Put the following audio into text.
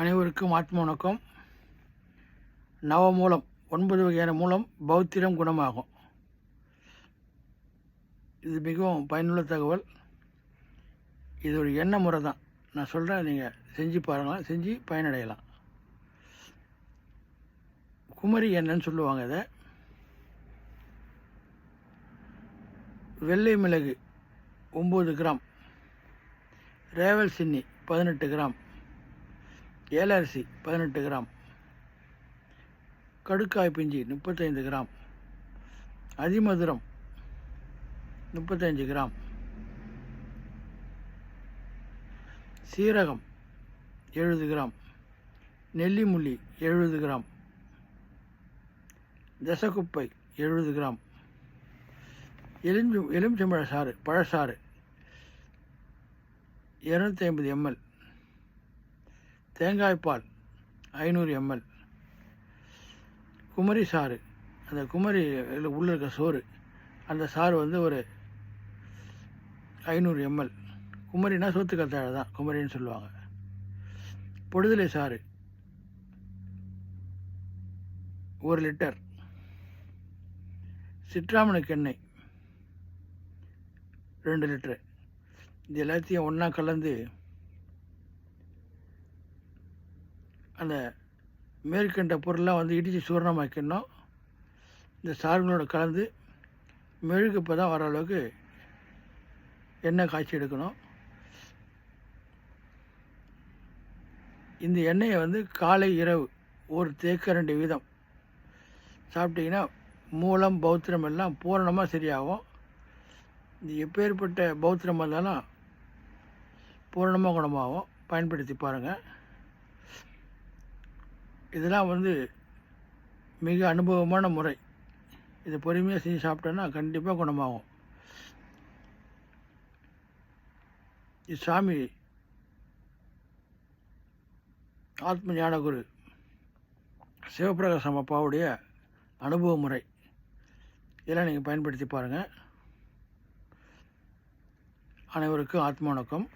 அனைவருக்கும் ஆத்ம வணக்கம். நவமூலம் ஒன்பது வகையான மூலம் பௌத்திரம் குணமாகும். இது மிகவும் பயனுள்ள தகவல். இது ஒரு எண்ண முறை தான் நான் சொல்கிறேன் நீங்கள் செஞ்சு பாருங்களேன் செஞ்சு பயனடையலாம். குமரி எண்ணன்னு சொல்லுவாங்க இதை. வெள்ளை மிளகு ஒம்பது கிராம். ரேவல் சின்னி பதினெட்டு கிராம். ஏலரிசி பதினெட்டு கிராம். கடுக்காய் பிஞ்சி முப்பத்தைந்து கிராம். அதிமதுரம் முப்பத்தஞ்சு கிராம். சீரகம் எழுபது கிராம். நெல்லிமுள்ளி எழுபது கிராம். தசக்குப்பை எழுபது கிராம். எலும்பு எலுமிச்சம்பழ சாறு பழச்சாறு இரநூத்தி ஐம்பது எம்எல். தேங்காய்ப்பால் ஐநூறு எம்எல் குமரி சாறு. அந்த குமரி உள்ளே இருக்க சோறு அந்த சாறு வந்து ஒரு ஐநூறு எம்எல் குமரினா சோத்து கத்தாழை தான் குமரின்னு சொல்லுவாங்க. பொடுதலை சாறு ஒரு லிட்டர். சிட்ராமனுக்கு எண்ணெய் ரெண்டு லிட்டரு. இது எல்லாத்தையும் ஒன்றா கலந்து அந்த மேற்கண்ட பொருள்லாம் வந்து இடித்து சூரணமாக்கணும் இந்த சாறுகளோட கலந்து மெழுகு இப்போ தான் வர அளவுக்கு எண்ணெய் காய்ச்சி எடுக்கணும். இந்த எண்ணெயை வந்து காலை இரவு ஒரு தேக்கரண்டி வீதம் சாப்பிட்டிங்கன்னா மூலம் பௌத்திரம் எல்லாம் பூரணமாக சரியாகும். இது எப்பேற்பட்ட பௌத்திரம் இருந்தாலும் பூரணமாக குணமாகும். பயன்படுத்தி பாருங்கள் இதெல்லாம் வந்து மிக அனுபவமான முறை. இதை பொறுமையாக செஞ்சு சாப்பிட்டோன்னா கண்டிப்பாக குணமாகும். இது சாமி ஆத்ம ஞானகுரு சிவபிரகாசம் அப்பாவுடைய அனுபவ முறை. இதெல்லாம் நீங்கள் பயன்படுத்தி பாருங்கள் அனைவருக்கும் ஆத்ம வணக்கம்.